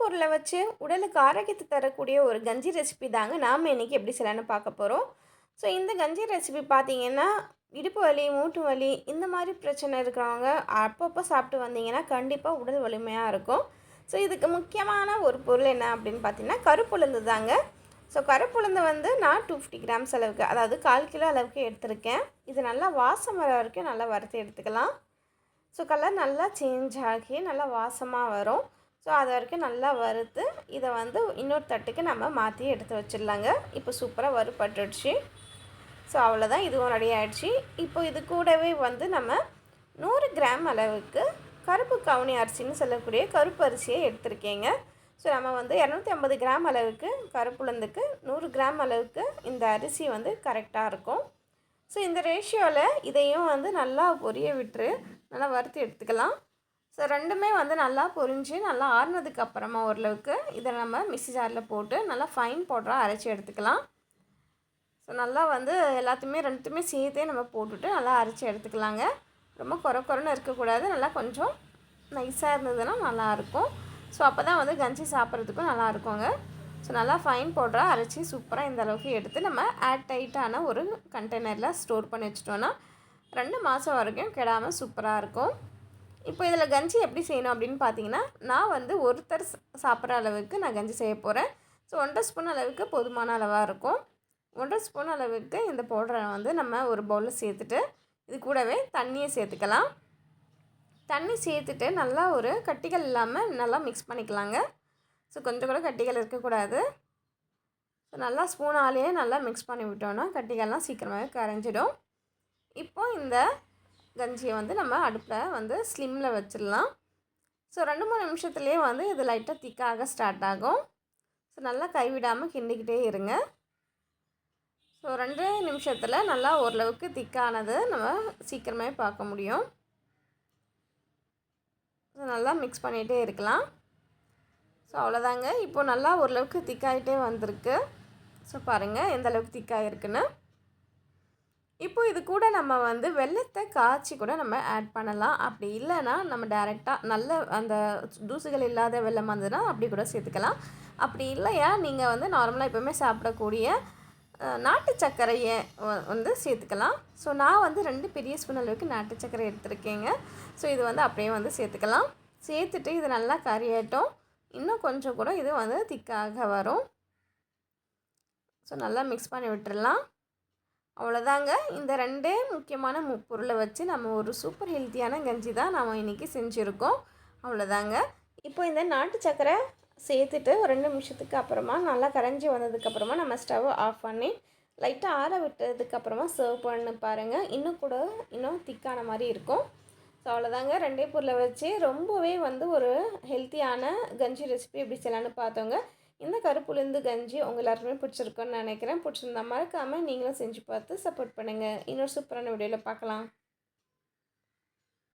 பொருளை வச்சு உடலுக்கு ஆரோக்கியத்தை தரக்கூடிய ஒரு கஞ்சி ரெசிபி தாங்க நாம் இன்றைக்கி எப்படி செய்யலான்னு பார்க்க போகிறோம் ஸோ இந்த கஞ்சி ரெசிபி பார்த்தீங்கன்னா இடுப்பு வலி மூட்டு வலி இந்த மாதிரி பிரச்சனை இருக்கிறவங்க அப்பப்போ சாப்பிட்டு வந்தீங்கன்னா கண்டிப்பாக உடல் வலிமையாக இருக்கும். ஸோ இதுக்கு முக்கியமான ஒரு பொருள் என்ன அப்படின்னு பார்த்தீங்கன்னா கருப்புளுந்து தாங்க. ஸோ கருப்புளுந்து வந்து நான் டூ ஃபிஃப்டி கிராம்ஸ் அளவுக்கு அதாவது கால் கிலோ அளவுக்கு எடுத்திருக்கேன். இது நல்லா வாசம் வர வரைக்கும் நல்லா வறுத்து எடுத்துக்கலாம். ஸோ கலர் நல்லா சேஞ்ச் ஆகி நல்லா வாசமாக வரும். ஸோ அது வரைக்கும் நல்லா வறுத்து இதை வந்து இன்னொரு தட்டுக்கு நம்ம மாற்றி எடுத்து வச்சிடலாங்க. இப்போ சூப்பராக வறுபட்டுடுச்சு. ஸோ அவ்வளோதான் இதுவும் ரெடி ஆகிடுச்சு இப்போ இது கூடவே வந்து நம்ம நூறு கிராம் அளவுக்கு கருப்பு கவுனி அரிசின்னு சொல்லக்கூடிய கருப்பு அரிசியை எடுத்திருக்கேங்க. ஸோ நம்ம வந்து இரநூத்தி ஐம்பது கிராம் அளவுக்கு கருப்புலந்துக்கு நூறு கிராம் அளவுக்கு இந்த அரிசி வந்து கரெக்டாக இருக்கும். ஸோ இந்த ரேஷியோவில் இதையும் வந்து நல்லா பொரிய விட்டுரு. நல்லா வறுத்து எடுத்துக்கலாம். ஸோ ரெண்டுமே வந்து நல்லா பொரிஞ்சு நல்லா ஆறுனதுக்கு அப்புறமா ஓரளவுக்கு இதை நம்ம மிக்சி ஜாரில் போட்டு நல்லா ஃபைன் பவுடராக அரைச்சி எடுத்துக்கலாம். ஸோ நல்லா வந்து எல்லாத்தையுமே ரெண்டுத்துமே சேர்த்தே நம்ம போட்டுட்டு நல்லா அரைச்சி எடுத்துக்கலாங்க. ரொம்ப குறை குறைன்னு இருக்கக்கூடாது. நல்லா கொஞ்சம் நைஸாக இருந்ததுன்னா நல்லாயிருக்கும் ஸோ அப்போ தான் வந்து கஞ்சி சாப்பிட்றதுக்கும் நல்லா இருக்குங்க. ஸோ நல்லா ஃபைன் பவுடராக அரைச்சி சூப்பராக இந்த அளவுக்கு எடுத்து நம்ம ஏர் டைட்டான ஒரு கண்டெய்னரில் ஸ்டோர் பண்ணி வச்சிட்டோன்னா ரெண்டு மாதம் வரைக்கும் கெடாமல் சூப்பராக இருக்கும். இப்போ இதில் கஞ்சி எப்படி செய்யணும் அப்படின்னு பார்த்தீங்கன்னா நான் வந்து ஒருத்தர் சாப்பிட்ற அளவுக்கு நான் கஞ்சி செய்ய போகிறேன் ஸோ ஒன்றரை ஸ்பூன் அளவுக்கு போதுமான அளவாக இருக்கும். ஒன்றரை ஸ்பூன் அளவுக்கு இந்த பவுடரை வந்து நம்ம ஒரு பவுலில் சேர்த்துட்டு இது கூடவே தண்ணியை சேர்த்துக்கலாம். தண்ணி சேர்த்துட்டு நல்லா ஒரு கட்டிகள் இல்லாமல் நல்லா மிக்ஸ் பண்ணிக்கலாங்க. ஸோ கொஞ்சம் கூட கட்டிகள் இருக்கக்கூடாது. ஸோ நல்லா ஸ்பூனாலேயே நல்லா மிக்ஸ் பண்ணி விட்டோன்னா கட்டிகள்லாம் சீக்கிரமாகவே கரைஞ்சிடும். இப்போ இந்த கஞ்சியை வந்து நம்ம அடுப்பில் வந்து ஸ்லிம்மில் வச்சிடலாம். ஸோ ரெண்டு மூணு நிமிஷத்துலேயே வந்து இது லைட்டாக திக்காக ஸ்டார்ட் ஆகும். ஸோ நல்லா கைவிடாமல் கிண்டிக்கிட்டே இருங்க. ஸோ ரெண்டு நிமிஷத்தில் நல்லா ஓரளவுக்கு திக்கானது நம்ம சீக்கிரமே பார்க்க முடியும். ஸோ நல்லா மிக்ஸ் பண்ணிகிட்டே இருக்கலாம். ஸோ அவ்வளோதாங்க. இப்போ நல்லா ஓரளவுக்கு திக்காகிட்டே வந்திருக்கு. ஸோ பாருங்கள் எந்த அளவுக்கு திக்காக இருக்குன்னு இப்போ இது கூட நம்ம வந்து வெள்ளத்தை காய்ச்சி கூட நம்ம ஆட் பண்ணலாம். அப்படி இல்லைன்னா நம்ம டேரெக்டாக நல்ல அந்த தூசுகள் இல்லாத வெள்ளம் வந்ததுன்னா அப்படி கூட சேர்த்துக்கலாம். அப்படி இல்லையா? நீங்கள் வந்து நார்மலாக எப்போவுமே சாப்பிடக்கூடிய நாட்டு சர்க்கரையை வந்து சேர்த்துக்கலாம். ஸோ நான் வந்து ரெண்டு பெரிய ஸ்பூன் அளவுக்கு நாட்டு சர்க்கரை எடுத்துருக்கேங்க. ஸோ இது வந்து அப்படியே வந்து சேர்த்துக்கலாம். சேர்த்துட்டு இது நல்லா கறியாட்டும் இன்னும் கொஞ்சம் கூட இது வந்து திக்காக வரும். ஸோ நல்லா மிக்ஸ் பண்ணி விட்டுடலாம் அவ்வளோதாங்க இந்த ரெண்டே முக்கியமான மு பொருளை வச்சு நம்ம ஒரு சூப்பர் ஹெல்த்தியான கஞ்சி தான் நம்ம இன்றைக்கி செஞ்சுருக்கோம். அவ்வளோதாங்க இப்போ இந்த நாட்டு சக்கரை சேர்த்துட்டு ஒரு ரெண்டு நிமிஷத்துக்கு அப்புறமா நல்லா கரைஞ்சி வந்ததுக்கப்புறமா நம்ம ஸ்டவ் ஆஃப் பண்ணி லைட்டாக ஆற விட்டதுக்கப்புறமா சர்வ் பண்ணி பாருங்கள் இன்னும் கூட இன்னும் திக்கான மாதிரி இருக்கும். ஸோ அவ்வளோதாங்க ரெண்டே பொருளை வச்சு ரொம்பவே வந்து ஒரு ஹெல்த்தியான கஞ்சி ரெசிபி எப்படி செய்யலான்னு பார்த்தோங்க. இந்த கருப்புலேருந்து கஞ்சி உங்கள் எல்லாருக்குமே பிடிச்சிருக்குன்னு நினைக்கிறேன். பிடிச்சிருந்தா மறக்காமல் நீங்களும் செஞ்சு பார்த்து சப்போர்ட் பண்ணுங்கள் இன்னொரு சூப்பரான வீடியோவில் பார்க்கலாம்.